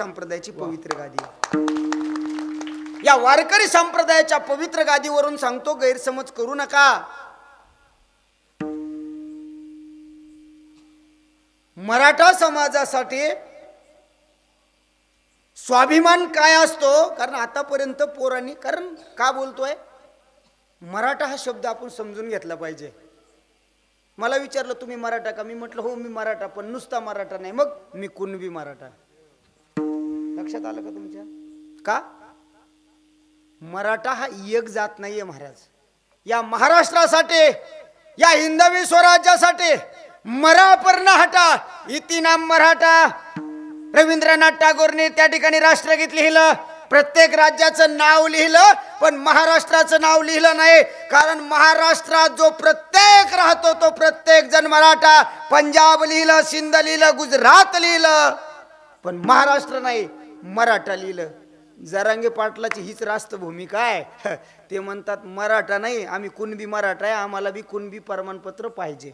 संप्रदायाची पवित्र गादी. या वारकरी संप्रदायाच्या पवित्र गादीवरून सांगतो गैरसमज करू नका. मराठा समाजासाठी स्वाभिमान काय असतो? कारण आतापर्यंत पोरांनी कारण का बोलतोय? मराठा हा शब्द आपण समजून घेतला पाहिजे. मला विचारलं तुम्ही मराठा का? मी म्हटलं हो मी मराठा पण नुसता मराठा नाही. मग मी कुणबी मराठा. लक्षात आलं का तुमच्या? का? मराठा हा एक जात नाहीये महाराज. या महाराष्ट्रासाठी या हिंदवी स्वराज्यासाठी मरा हटा. इति नाम मराठा. रवींद्रनाथ टागोरने त्या ठिकाणी राष्ट्रगीत लिहिलं प्रत्येक राज्याचं नाव लिहिलं पण महाराष्ट्राचं नाव लिहिलं नाही. कारण महाराष्ट्रात जो प्रत्येक राहतो तो प्रत्येक जण मराठा. पंजाब लिहिलं सिंध लिहिलं गुजरात लिहिलं. पण महाराष्ट्र नाही. मराठा लिहिलं. जरांगे पाटलाची हीच रास्त भूमिका आहे ते म्हणतात मराठा नाही आम्ही कुणबी मराठा आहे आम्हाला बी कुणबी प्रमाणपत्र पाहिजे.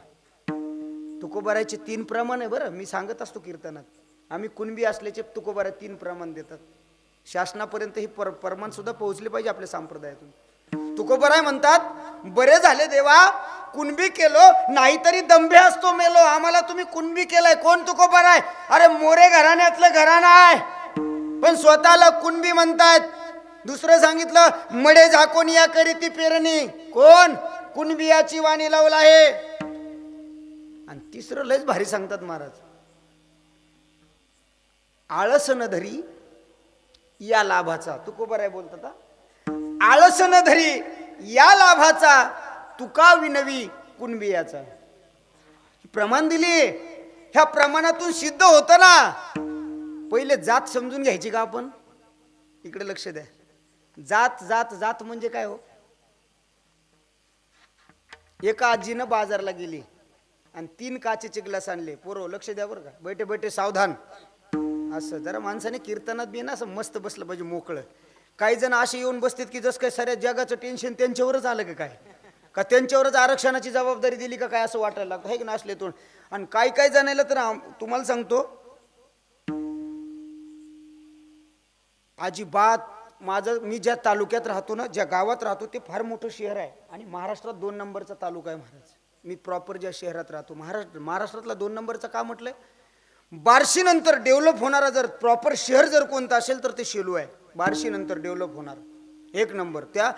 तुकोबाराचे तीन प्रमाण आहे बरं मी सांगत असतो कीर्तनात. आम्ही कुणबी असल्याचे तुकोबारा तीन प्रमाण देतात. शासनापर्यंत हे पर प्रमाण सुद्धा पोहोचले पाहिजे आपल्या संप्रदायातून. तुकोबराय म्हणतात बरे झाले देवा कुणबी केलो नाहीतरी दंभे असतो मेलो आम्हाला तुम्ही कुणबी केलाय कोण तुकोबराय? अरे मोरे घराण्यातलं घराणं आहे. पण स्वतःला कुणबी म्हणतात? दुसरं सांगितलं मडे झाकून या करीती पेरणी. कोण? कुणबियाची वाणी लावला आहे. आणि तिसरं लयच भारी सांगतात महाराज. आळस न धरी या लाभाचा. तुकोबर आहे बोलतात हा? आळस न धरी या लाभाचा तुका विनवी कुणबियाचा. प्रमाण दिली. ह्या प्रमाणातून सिद्ध होतं ना. पहिले जात समजून घ्यायची का आपण? इकडे लक्ष द्या. जात जात जात म्हणजे काय हो? एका आजीनं बाजारला गेली आणि तीन काचेचे ग्लास आणले. पोरो लक्ष द्या बरं का. बैठे बैठे सावधान. असं जरा माणसाने कीर्तनात बी ना असं मस्त बसलं पाहिजे मोकळं. काही जण असे येऊन बसतात की जसं काय साऱ्या जगाचं टेन्शन त्यांच्यावरच आलं का काय? का त्यांच्यावरच आरक्षणाची जबाबदारी दिली का काय असं वाटायला लागतं? हे की नसले तोंड? आणि काही काही जणायला तर तुम्हाला सांगतो अजिबात माझं मी ज्या तालुक्यात राहतो ना ज्या गावात राहतो ते फार मोठं शहर आहे. आणि महाराष्ट्रात दोन नंबरचा तालुका आहे महाराज. मी प्रॉपर ज्या शहरात राहतो महाराष्ट्र महाराष्ट्रातला दोन नंबरचा का म्हटलंय? बार्शीनंतर डेव्हलप होणारा जर प्रॉपर शहर जर कोणतं असेल तर ते शेलू आहे. बार्शीनंतर डेव्हलप होणार. एक नंबर. त्या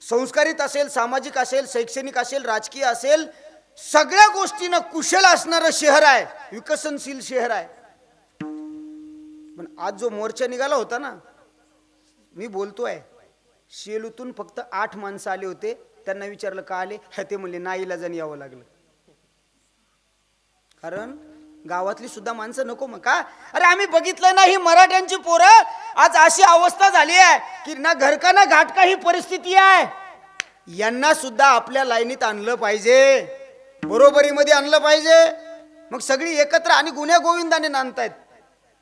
संस्कारित असेल सामाजिक असेल शैक्षणिक असेल राजकीय असेल सगळ्या गोष्टीनं कुशल असणारं शहर आहे. विकसनशील शहर आहे. पण आज जो मोर्चा निघाला होता ना मी बोलतोय शेलूतून फक्त आठ माणसं आले होते. त्यांना विचारलं का आले? हे ते म्हणले नाईला जण यावं लागलं. कारण गावातली सुद्धा माणसं नको मग का? अरे आम्ही बघितलं ना ही मराठ्यांची पोरं. आज अशी अवस्था झाली आहे की ना घरका ना घाटका ही परिस्थिती आहे. यांना सुद्धा आपल्या लाईनीत आणलं पाहिजे. बरोबरीमध्ये आणलं पाहिजे. मग सगळी एकत्र आणि गुन्ह्या गोविंदाने नांदतायत.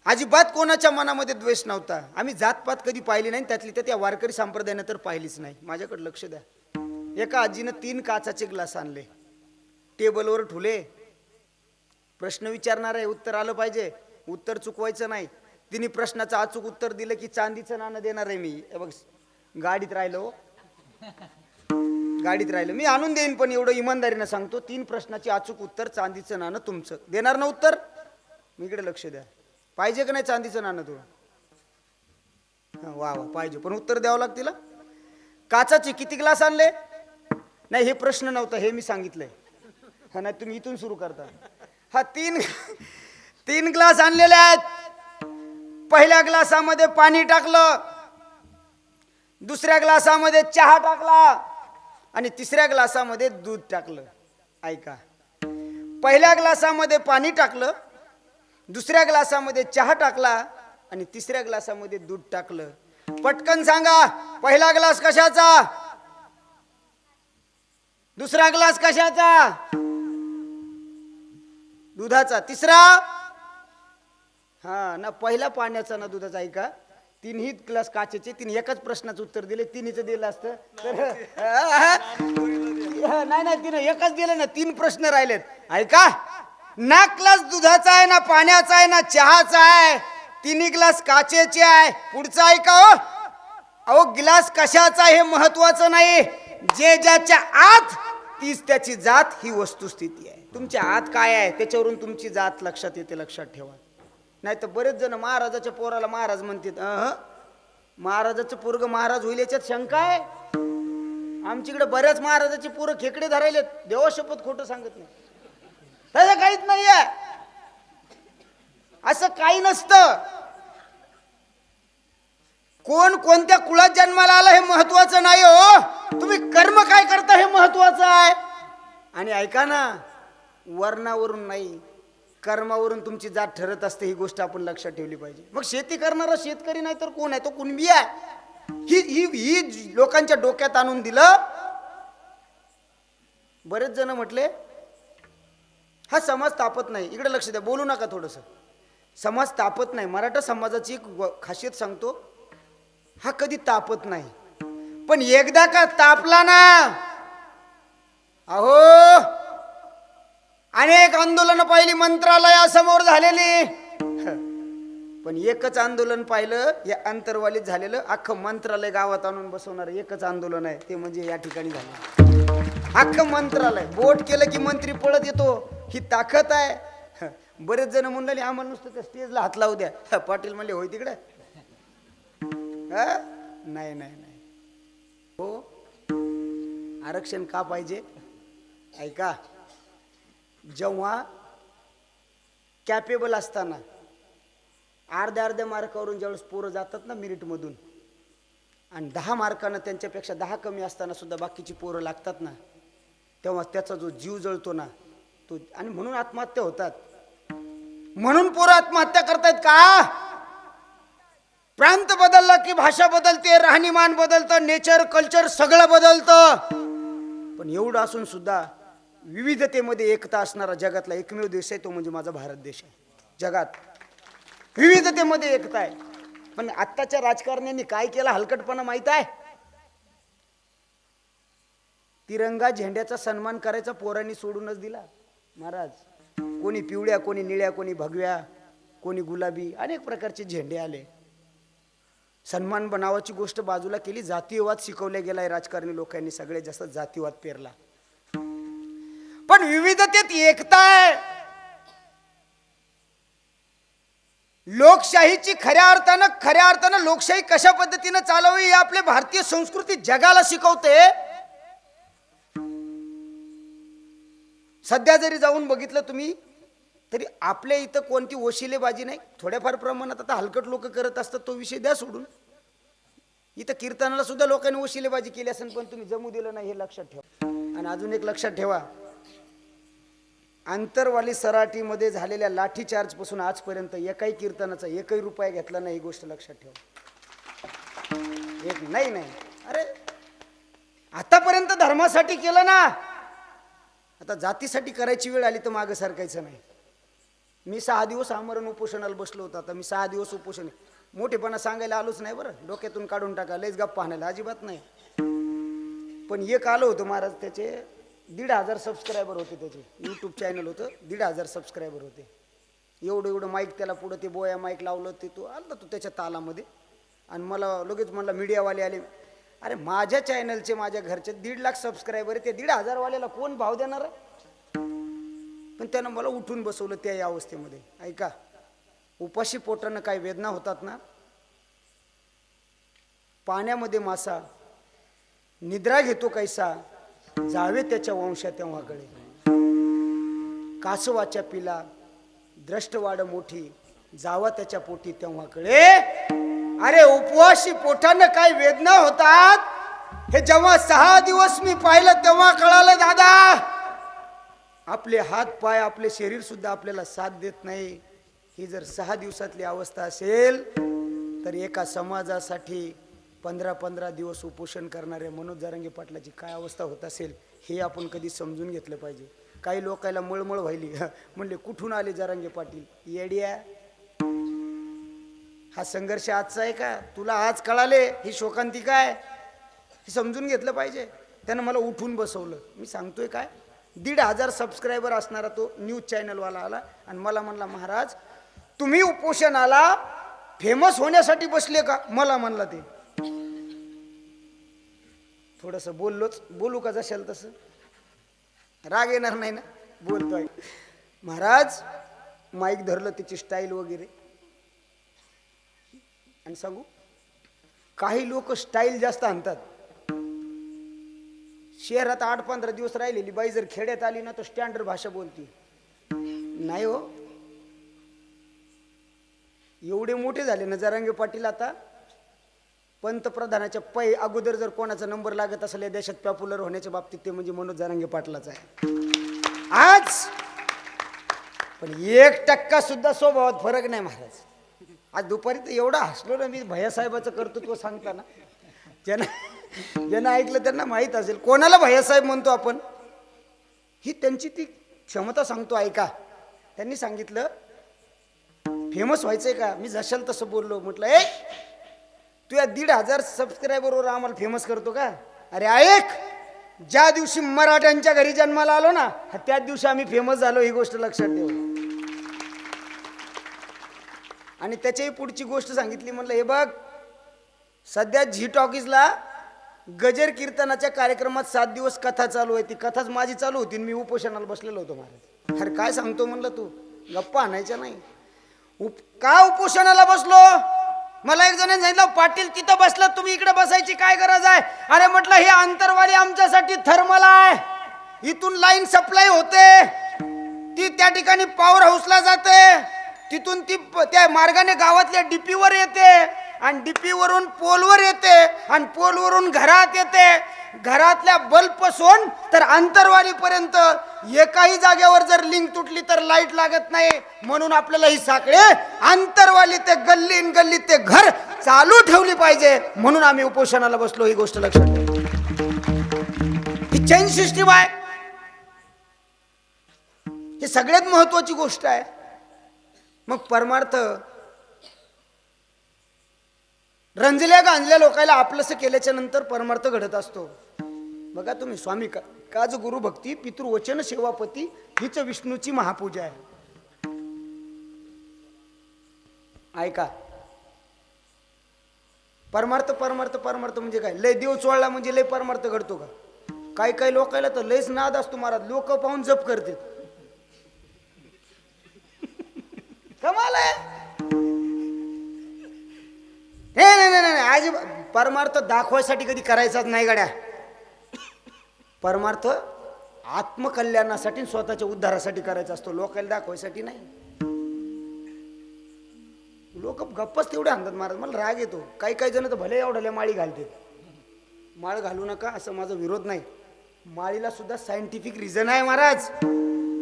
अजिबात कोणाच्या मनामध्ये द्वेष नव्हता. आम्ही जातपात कधी पाहिली नाही त्यातली तर त्या वारकरी संप्रदायानं तर पाहिलीच नाही. माझ्याकडे लक्ष द्या. एका आजीनं तीन काचाचे ग्लास आणले. टेबलवर ठुले. प्रश्न विचारणार आहे उत्तर आलं पाहिजे. उत्तर चुकवायचं नाही. तिने प्रश्नाचं अचूक उत्तर दिलं की चांदीचं नाणं देणार आहे मी. बघ गाडीत राहिलो. गाडीत राहिलं. मी आणून देईन पण एवढं इमानदारीनं सांगतो तीन प्रश्नाची अचूक उत्तर चांदीचं नाणं तुमचं. देणार ना उत्तर? मी इकडे लक्ष द्या. पाहिजे का नाही चांदीचं नाणं तुला वा वा पाहिजे. पण उत्तर द्यावं लागतील काचाचे किती ग्लास आणले? नाही हे प्रश्न नव्हता हे मी सांगितलंय. हा नाही तुम्ही इथून सुरू करता. हा तीन तीन ग्लास आणलेले आहेत. पहिल्या ग्लासामध्ये पाणी टाकलं. दुसऱ्या ग्लासामध्ये चहा टाकला. आणि तिसऱ्या ग्लासामध्ये दूध टाकलं. ऐका. पहिल्या ग्लासामध्ये पाणी टाकलं. दुसऱ्या ग्लासामध्ये चहा टाकला आणि तिसऱ्या ग्लासामध्ये दूध टाकलं. पटकन सांगा पहिला ग्लास कशाचा? दुसरा ग्लास कशाचा? दुधाचा. तिसरा? हा ना पहिला पाण्याचा ना दुधाचा ऐका. तिन्ही ग्लास काचेचे तिने एकाच प्रश्नाचं उत्तर दिले तिन्हीचं दिलं असतं. तर नाही नाही तिने एकच दिलं ना तीन प्रश्न राहिलेत. ऐका. ना ग्लास दुधाचा आहे ना पाण्याचा आहे ना चहाचा आहे. तिन्ही ग्लास काचेचे आहे. पुढचं ऐका हो? अहो ग्लास कशाचा हे महत्वाचं नाही. जे ज्याच्या आत तीच त्याची जात ही वस्तुस्थिती आहे. तुमच्या आत काय आहे त्याच्यावरून तुमची जात लक्षात येते लक्षात ठेवा. नाही तर बरेच जण महाराजाच्या पोराला महाराज म्हणतात अह महाराजाचं पोरग महाराज होईल याच्यात शंका आहे? आमच्याकडे बऱ्याच महाराजाचे पोरं खेकडे धरायलेत. देवा शपथ खोटं सांगत नाही. त्याचं काहीच नाहीये. असं काही नसतं. कोण कोणत्या कुळात जन्माला आला हे महत्वाचं नाही हो. तुम्ही कर्म काय करता हे महत्वाचं आहे. आणि ऐका ना वर्णावरून नाही कर्मावरून तुमची जात ठरत असते ही गोष्ट आपण लक्षात ठेवली पाहिजे. मग शेती करणारा शेतकरी नाही तर कोण आहे? तो कुणबी आहे? ही ही ही लोकांच्या डोक्यात आणून दिलं. बरेच जण म्हटले हा समाज तापत नाही. इकडे लक्ष द्या. बोलू नका थोडंसं. समाज तापत नाही. मराठा समाजाची एक व- खासियत सांगतो हा कधी तापत नाही. पण एकदा का तापला ना अहो अनेक आंदोलन पाहिली मंत्रालयासमोर झालेली. पण एकच आंदोलन पाहिलं या अंतरवालीत झालेलं अख्खं मंत्रालय गावात आणून बसवणार एकच आंदोलन आहे. ते म्हणजे या ठिकाणी झालं. अख्खं मंत्रालय. बोट केलं की मंत्री पळत येतो. ही ताकद आहे. बरेच जण म्हणले आम्हाला नुसतं त्या स्टेजला हात लावू द्या. पाटील म्हणले होय तिकडे. हा? नाही नाही नाही. हो? आरक्षण का पाहिजे? ऐका. जेव्हा कॅपेबल असताना अर्ध्या अर्ध्या मार्कावरून ज्यावेळेस पोरं जातात ना मिरिटमधून आणि दहा मार्कानं त्यांच्यापेक्षा दहा कमी असताना सुद्धा बाकीची पोरं लागतात ना तेव्हा त्याचा जो जीव जळतो ना तो आणि म्हणून आत्महत्या होतात. म्हणून पोरं आत्महत्या करतायत का? प्रांत बदलला की भाषा बदलते राहणीमान बदलतं नेचर कल्चर सगळं बदलतं. पण एवढं असून सुद्धा विविधतेमध्ये एकता असणारा जगातला एकमेव देश आहे तो म्हणजे माझा भारत देश आहे. जगात विविधतेमध्ये एकता आहे. पण आत्ताच्या राजकारण्यांनी काय केलं हलकटपणा माहीत आहे? तिरंगा झेंड्याचा सन्मान करायचा पोरांनी सोडूनच दिला. महाराज कोणी पिवळ्या कोणी निळ्या कोणी भगव्या कोणी गुलाबी अनेक प्रकारचे झेंडे आले. सन्मान बनावाची गोष्ट बाजूला केली जातीयवाद शिकवले गेलाय राजकारणी लोकांनी सगळे जास्त जातीवाद पेरला. पण विविधतेत एकता आहे. लोकशाहीची खऱ्या अर्थानं खऱ्या अर्थानं लोकशाही कशा पद्धतीनं चालवावी हे आपले भारतीय संस्कृती जगाला शिकवते सध्या जरी जाऊन बघितलं तुम्ही तरी आपल्या इथं कोणती वशिलेबाजी नाही? थोड्याफार प्रमाणात आता हलकट लोक करत असतात तो विषय द्या सोडून. इथं कीर्तनाला सुद्धा लोकांनी वशिलेबाजी केली असेल पण तुम्ही जमू दिलं नाही हे लक्षात ठेवा. आणि अजून एक लक्षात ठेवा. आंतरवाली सराटीमध्ये झालेल्या लाठीचार्जपासून आजपर्यंत एकाही कीर्तनाचा एकही रुपया घेतला नाही ही गोष्ट लक्षात ठेवा. एक नाही नाही. अरे आतापर्यंत धर्मासाठी केलं ना? आता जातीसाठी करायची वेळ आली तर मागं सरकायचं नाही. मी सहा दिवस आमरण उपोषणाला बसलो होतो आता मी सहा दिवस उपोषण मोठेपणा सांगायला आलोच नाही बरं. डोक्यातून काढून टाका लयच गप्पा पाहण्याला अजिबात नाही. पण एक आलं होतं महाराज त्याचे दीड हजार सबस्क्रायबर होते त्याचे. यूट्यूब चॅनल होतं दीड हजार सबस्क्रायबर होते. एवढं एवढं माईक त्याला पुढं ते बोया माईक लावलं ते तो आला तो त्याच्या तालामध्ये. आणि मला लगेच म्हणला मीडियावाले आले अरे माझ्या चॅनलचे माझ्या घरचे दीड लाख सबस्क्रायबर आहे ते दीड हजारवाल्याला कोण भाव देणार पण त्यानं मला उठून बसवलं त्या या अवस्थेमध्ये. ऐका उपाशी पोटानं काय वेदना होतात ना? पाण्यामध्ये मासा निद्रा घेतो कैसा जावे त्याच्या वंशा तेव्हाकडे कासवाच्या पिला द्रष्टवाड मोठी जावा त्याच्या पोटी तेव्हाकडे अरे उपवाशी पोटानं काय वेदना होतात? हे जेव्हा सहा दिवस मी पाहिलं तेव्हा कळालं दादा. आपले हात पाय आपले शरीर सुद्धा आपल्याला साथ देत नाही. ही जर सहा दिवसातली अवस्था असेल तर एका समाजासाठी पंधरा पंधरा दिवस उपोषण करणाऱ्या मनोज जारंगे पाटलाची काय अवस्था होत असेल हे आपण कधी समजून घेतलं पाहिजे. काही लोकायला मळमळ व्हायली. म्हणले कुठून आले जारंगे पाटील? येड्या? हा संघर्ष आजचा आहे का? तुला आज कळाले ही शोकांती काय? हे समजून घेतलं पाहिजे. त्यानं मला उठून बसवलं. मी सांगतोय काय? दीड हजार सबस्क्रायबर असणारा तो न्यूज चॅनलवाला आला आणि मला म्हणला महाराज तुम्ही उपोषणाला फेमस होण्यासाठी बसले का? मला म्हणला ते. थोडस बोललोच. बोलू का जशाल तसं? राग येणार नाही ना? बोलतोय. महाराज माईक धरलं त्याची स्टाईल वगैरे. आणि सांगू काही लोक स्टाईल जास्त आणतात. शहरात आठ पंधरा दिवस राहिलेली बाई जर खेड्यात आली ना तर स्टँडर्ड भाषा बोलती. नाही हो. एवढे मोठे झाले ना जरांगे पाटील आता पंतप्रधानाच्या पै अगोदर जर कोणाचा नंबर लागत असेल या देशात पॉप्युलर होण्याच्या बाबतीत ते म्हणजे मनोज जरांगे पाटलाच आहे. आज! पण एक टक्का सुद्धा स्वभावात फरक नाही महाराज. आज दुपारी तर एवढा हसलो ना मी भैयासाहेबाचं कर्तृत्व सांगताना. ज्यांना ज्यांना ऐकलं त्यांना माहीत असेल. कोणाला भैयासाहेब म्हणतो आपण? ही त्यांची ती क्षमता सांगतो ऐका. त्यांनी सांगितलं फेमस व्हायचंय का? मी जशाल तसं बोललो. म्हटलं ए तू या दीड हजार सबस्क्रायबरवर आम्हाला फेमस करतो का? अरे ऐक ज्या दिवशी मराठ्यांच्या घरी जन्माला आलो ना त्या त्याच दिवशी आम्ही फेमस झालो ही गोष्ट लक्षात ठेव. आणि त्याच्याही पुढची गोष्ट सांगितली म्हणलं हे बघ सध्या झी टॉकीजला गजर कीर्तनाच्या कार्यक्रमात सात दिवस कथा चालू आहे. ती कथाच माझी चालू होती मी उपोषणाला बसलेलो होतो महाराज अरे काय सांगतो? म्हणलं तू गप्पा आणायच्या नाही. उप का उपोषणाला बसलो? मला एक जणांनी सांगितलं पाटील तिथं बसलं तुम्ही इकडे बसायची काय गरज आहे? अरे म्हटलं हे अंतरवाली आमच्यासाठी थर्मल आहे. इथून लाईन सप्लाय होते. ती त्या ठिकाणी पॉवर हाऊसला जाते. तिथून ती प- त्या मार्गाने गावातल्या डीपीवर येते आणि डीपीवरून पोलवर येते आणि पोलवरून घरात येते. घरातल्या बल्बपासून तर अंतरवालीपर्यंत एकाही जागेवर जर लिंक तुटली तर लाइट लागत नाही. म्हणून आपल्याला ही साखळे अंतरवाली ते गल्ली न गल्ली ते घर चालू ठेवली पाहिजे. म्हणून आम्ही उपोषणाला बसलो ही गोष्ट लक्षात ठेवा. ही चैन सिस्टीम आहे ही सगळ्यात महत्वाची गोष्ट आहे. मग परमार्थ रंजल्या गांजल्या लोकायला आपलंसं केल्याच्यानंतर परमार्थ घडत असतो. बघा तुम्ही स्वामी का काज गुरु भक्ती पितृवचन सेवापती हीच विष्णूची महापूजा आहे. ऐका. परमार्थ परमार्थ परमार्थ म्हणजे काय? लय देव चोळला म्हणजे लय परमार्थ घडतो का? काही काही लोकायला तर लयच नाद असतो महाराज. लोक पाहून जप करतात. कमाल आहे. हे नाही नाही नाही आज परमार्थ दाखवायसाठी कधी करायचाच नाही गड्या. परमार्थ आत्मकल्याणासाठी स्वतःच्या उद्धारासाठी करायचा असतो. लोकांना दाखवायसाठी नाही. लोक गप्पच तेवढे आणतात महाराज. मला राग येतो. काही काही जण तर भले एवढ्या माळी घालते माळ घालू नका असं माझा विरोध नाही. माळीला सुद्धा सायंटिफिक रिझन आहे महाराज.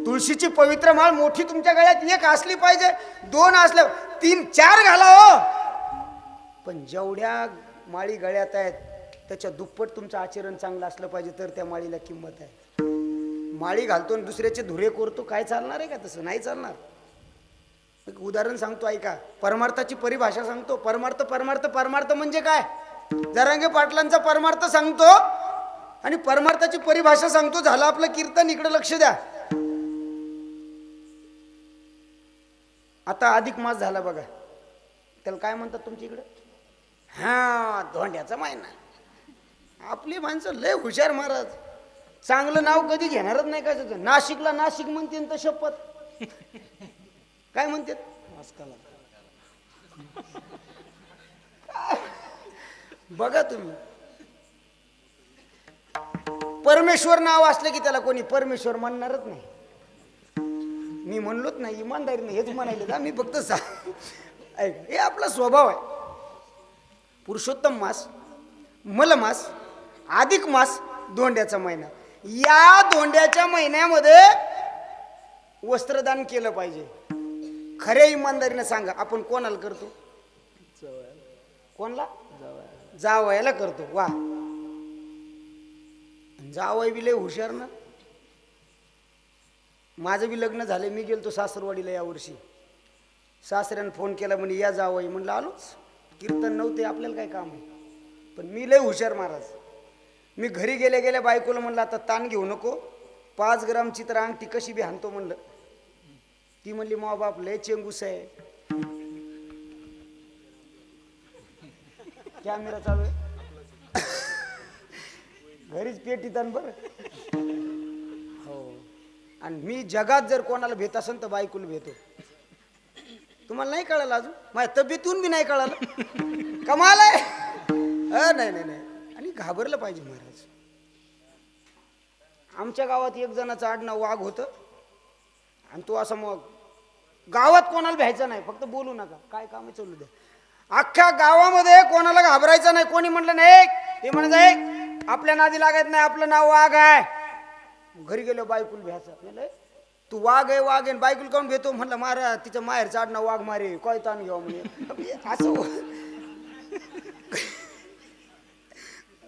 तुळशीची पवित्र माळ मोठी तुमच्या गळ्यात एक असली पाहिजे दोन असल्या तीन चार घाला हो. पण जेवढ्या माळी गळ्यात आहेत त्याच्या दुप्पट तुमचं आचरण चांगलं असलं पाहिजे तर त्या माळीला किंमत आहे. माळी घालतो आणि दुसऱ्याचे धुरे कोरतो काय चालणार आहे का तसं? नाही चालणार. एक उदाहरण सांगतो ऐका. परमार्थाची परिभाषा सांगतो. परमार्थ परमार्थ परमार्थ म्हणजे काय? जरांगे पाटलांचा परमार्थ सांगतो आणि परमार्थाची परिभाषा सांगतो. झालं आपलं कीर्तन इकडे लक्ष द्या. आता अधिक मास झाला बघा. त्याला काय म्हणतात तुमच्या इकडे? हा धोंड्याचा महिना आपली माणसं लय हुशार महाराज. चांगलं नाव कधी घेणारच नाही काय त्याचं. नाशिकला नाशिक म्हणते तर शपथ काय म्हणते? बघा तुम्ही. परमेश्वर नाव असलं की त्याला कोणी परमेश्वर म्हणणारच नाही. मी म्हणलोच नाही इमानदारीने हेच म्हणायले का मी फक्त सा ऐक हे आपला स्वभाव आहे पुरुषोत्तम मास मलमास अधिक मास दोंड्याचा महिना या दोंड्याच्या महिन्यामध्ये वस्त्रदान केलं पाहिजे खऱ्या इमानदारीने सांगा आपण कोणाला करतो कोणला जावयाला करतो वा जावय बी लय हुशार ना माझं बी लग्न झालं मी गेलो तो सासरवाडीला यावर्षी. सासऱ्यानं फोन केला म्हणे या जावं म्हणलं आलोच. कीर्तन नव्हते आपल्याला काय काम आहे? पण मी लय हुशार महाराज. मी घरी गेल्या गेल्या बायकोला म्हणलं आता ताण घेऊ नको. पाच ग्रामची तर अंगठी कशी बी हाणतो म्हणलं. ती म्हणली मा बाप लय चेंगूस आहे. कॅमेरा चालू आहे. घरीच पेटीत आण बरं. हो. आणि मी जगात जर कोणाला भेट असेल तर बायकोला भेटो. तुम्हाला नाही कळालं अजून? माझ्या तब्येतून बी नाही कळालं. कमाल आहे. अ, नाही नाही नाही. आणि घाबरलं पाहिजे महाराज. आमच्या गावात एक जणाचं आडनाव वाघ होतं. आणि तो असं मग गावात कोणाला भ्यायचं नाही. फक्त बोलू नका. काय काम चालू द्या. अख्ख्या गावामध्ये कोणाला घाबरायचं नाही. कोणी म्हटलं नाही ते म्हणत आहे आपल्या नादी लागत नाही. आपलं नाव वाघ आहे. घरी गेलो बायकुल भ्यायचं म्हणलं तू वाघ आहे वाघ आहे बायकुल काऊन घेतो म्हणलं मारा तिच्या माहेर चाडणं वाघ मारे काय ताण घ्यावं म्हणे. असं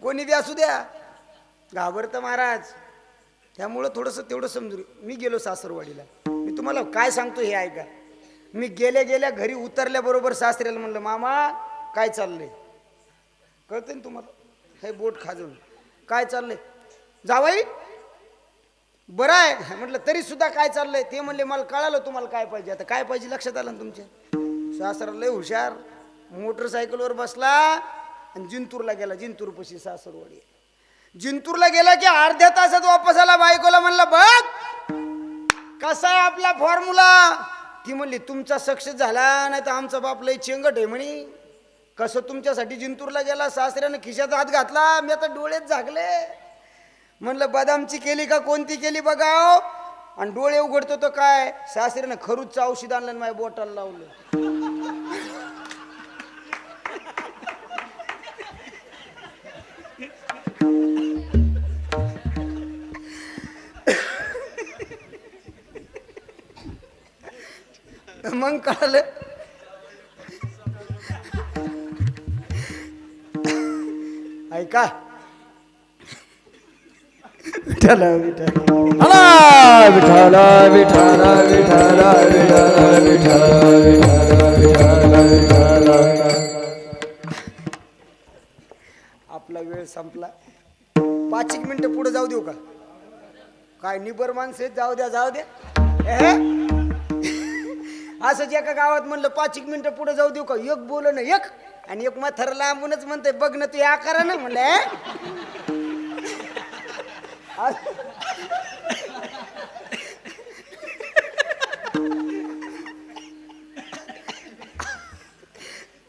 कोणी बी असू द्या. घाबरतं महाराज. त्यामुळं थोडंसं तेवढं समजू मी गेलो सासरवाडीला. मी तुम्हाला काय सांगतो हे ऐका. मी गेल्या गेल्या घरी उतरल्याबरोबर सासऱ्याला म्हणलं मामा काय चाललंय? कळतं ना तुम्हाला? हे बोट खाजून काय चाललंय? जावाई बरं आहे. म्हटलं तरी सुद्धा काय चाललंय? ते म्हणले मला कळालं तुम्हाला काय पाहिजे. आता काय पाहिजे लक्षात आलं ना तुमच्या? सासरा लय हुशार. मोटरसायकलवर बसला आणि जिंतूरला गेला. जिंतूरपशी सासरवाडी जिंतूरला गेला की अर्ध्या तासात वापस आला बायकोला. म्हणलं बघ कसा आहे आपला फॉर्म्युला? ती म्हणली तुमचा सक्सेस झाला नाही तर आमचा बाप लय चेंगट आहे म्हणे. कसं तुमच्यासाठी जिंतूरला गेला सासऱ्यानं खिशात हात घातला मी आता डोळेच झाकले. म्हणलं बदामची केली का कोणती केली बघा आणि डोळे उघडतो तो काय? सासऱ्यानं खरूच औषध आणलं माझ्या बोटाला लावलं. मग कळालं. ऐका विठ्ठल विठ्ठल. हला विठाला विठाला विठाला विठाला विठाला विठाला विठाला विठाला आपला वेळ संपला. पाच एक मिनिटं पुढे जाऊ देऊ का? काय निबर माणसे जाऊ द्या जाऊ द्या. असंच एका गावात म्हणलं पाच एक मिनिटं पुढे जाऊ देऊ का? एक बोल ना एक. आणि एक म्हातार लांबूनच म्हणते बघ ना तू या करा ना म्हणलं?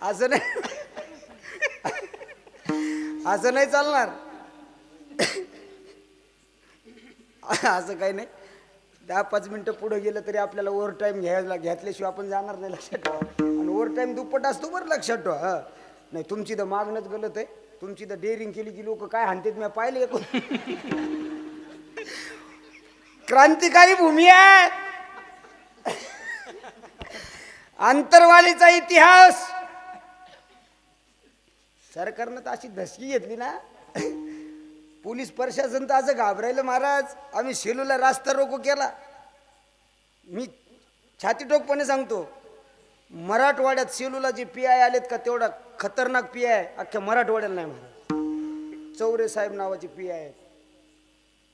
असं- नाही. असं नाही चालणार. असं काही नाही. दहा पाच मिनटं पुढे गेलं तरी आपल्याला ओव्हर टाईम घ्यायला घेतल्याशिवाय आपण जाणार नाही लक्षात ठेवा. आणि ओव्हर टाईम दुप्पट असतो बरं लक्षात ठेवा. हा. नाही तुमची तर मागणंच गलत आहे. तुमची तर डेअरिंग केली की लोक काय हाणतात मी पाहिले एकूण क्रांतिकारी भूमी आहे. आंतरवालीचा इतिहास. सरकारनं तर अशी धसकी घेतली ना. पोलीस प्रशासन तर असं घाबरायलं महाराज. आम्ही शेलूला रास्ता रोको केला. मी छाती टोकपणे सांगतो मराठवाड्यात सेलूला जे पी आय आलेत का तेवढा खतरनाक पी आय अख्ख्या मराठवाड्याला नाही महाराज. चौरे साहेब नावाचे पी आय आहेत.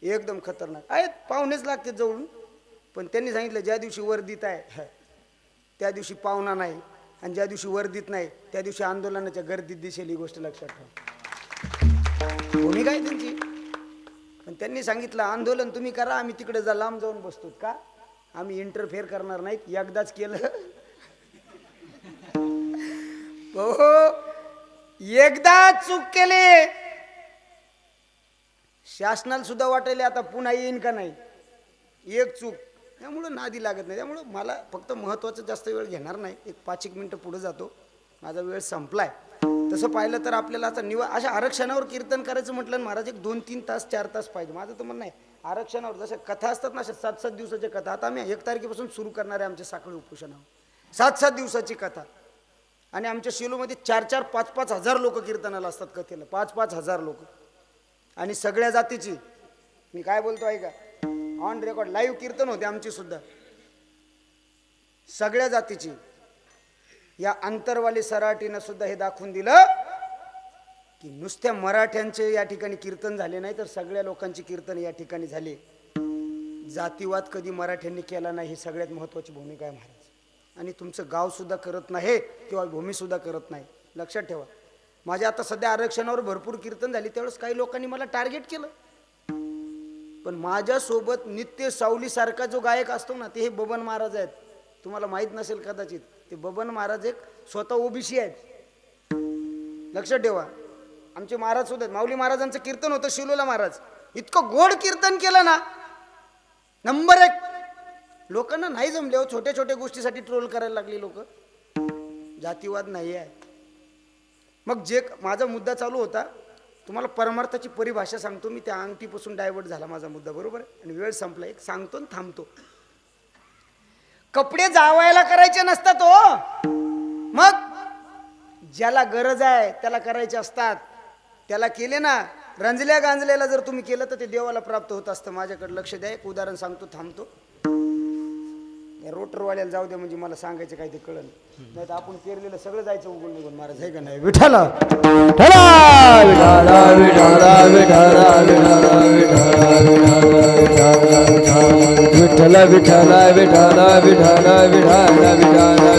एकदम खतरनाक. आहेत पाहुणेच लागते जवळून. पण त्यांनी सांगितलं ज्या दिवशी वर्दीत आहे त्या दिवशी पाहुणा नाही. आणि ज्या दिवशी वर्दीत नाही त्या दिवशी आंदोलनाच्या गर्दीत दिसेल ही गोष्ट लक्षात ठेवा. भूमिका आहे त्यांची. पण त्यांनी सांगितलं आंदोलन तुम्ही करा आम्ही तिकडे जा लांब जाऊन बसतो का? आम्ही इंटरफेअर करणार नाहीत एकदाच केलं. हो. हो. एकदा चूक केले शासनाला सुद्धा वाटायला आता पुन्हा येईन का नाही? एक चूक. त्यामुळं नादी लागत नाही. त्यामुळं मला फक्त महत्त्वाचं जास्त वेळ घेणार नाही. एक पाच एक मिनटं पुढे जातो. माझा वेळ संपलाय. तसं पाहिलं तर आपल्याला आता निवा अशा आरक्षणावर कीर्तन करायचं म्हटलं महाराज एक दोन तीन तास चार तास पाहिजे. माझं तर म्हणणं आहे आरक्षणावर जशा कथा असतात ना अशा सात सात दिवसाच्या कथा. आता आम्ही एक तारखेपासून सुरू करणार आहे आमच्या साखळी उपोषणावर. सात सात दिवसाची कथा. आणि आमच्या शिलोमध्ये चार चार पाच पाच हजार लोक कीर्तनाला असतात कथेला. पाच पाच हजार लोक. आणि सगळ्या जातीची. मी काय बोलतो ऐका. ऑन रेकॉर्ड लाईव्ह कीर्तन होते आमची सुद्धा. सगळ्या जातीची. या अंतरवाली सराटीनं सुद्धा हे दाखवून दिलं की नुसत्या मराठ्यांचे या ठिकाणी कीर्तन झाले नाही तर सगळ्या लोकांची कीर्तन या ठिकाणी झाले. जातीवाद कधी मराठ्यांनी केला नाही ही सगळ्यात महत्वाची भूमिका आहे महाराज. आणि तुमचं गाव सुद्धा करत नाही किंवा भूमी सुद्धा करत नाही. लक्षात ठेवा. माझ्या आता सध्या आरक्षणावर भरपूर कीर्तन झाली त्यावेळेस काही लोकांनी मला टार्गेट केलं. पण माझ्यासोबत नित्य सावलीसारखा जो गायक असतो ना ते हे बबन महाराज आहेत. तुम्हाला माहीत नसेल कदाचित ते बबन महाराज एक स्वतः ओबीसी आहेत. लक्षात ठेवा. आमचे महाराज सुद्धा आहेत. माऊली महाराजांचं कीर्तन होतं शिलोला महाराज. इतकं गोड कीर्तन केलं ना. नंबर एक. लोकांना नाही जमले हो छोट्या छोट्या गोष्टीसाठी ट्रोल करायला लागली लोक. जातीवाद नाही आहे मग जे माझा मुद्दा चालू होता तुम्हाला परमार्थाची परिभाषा सांगतो मी त्या अंगठीपासून डायव्हर्ट झाला माझा मुद्दा बरोबर? आहे? आणि वेळ संपला. एक सांगतो आणि थांबतो. कपडे जावायला करायचे नसतात हो. मग ज्याला गरज आहे त्याला करायचे असतात. त्याला केले ना रंजल्या गांजल्याला जर तुम्ही केलं तर ते देवाला प्राप्त होत असतं. माझ्याकडे लक्ष द्या. एक उदाहरण सांगतो थांबतो. रोटरवाल्याला जाऊ दे म्हणजे मला सांगायचं काही ते कळलं नाही तर आपण पेरलेलं सगळं जायचं उघडून निघून महाराज आहे का नाही विठाला विठाला विठाला विठाला विठाला विठाला विठाला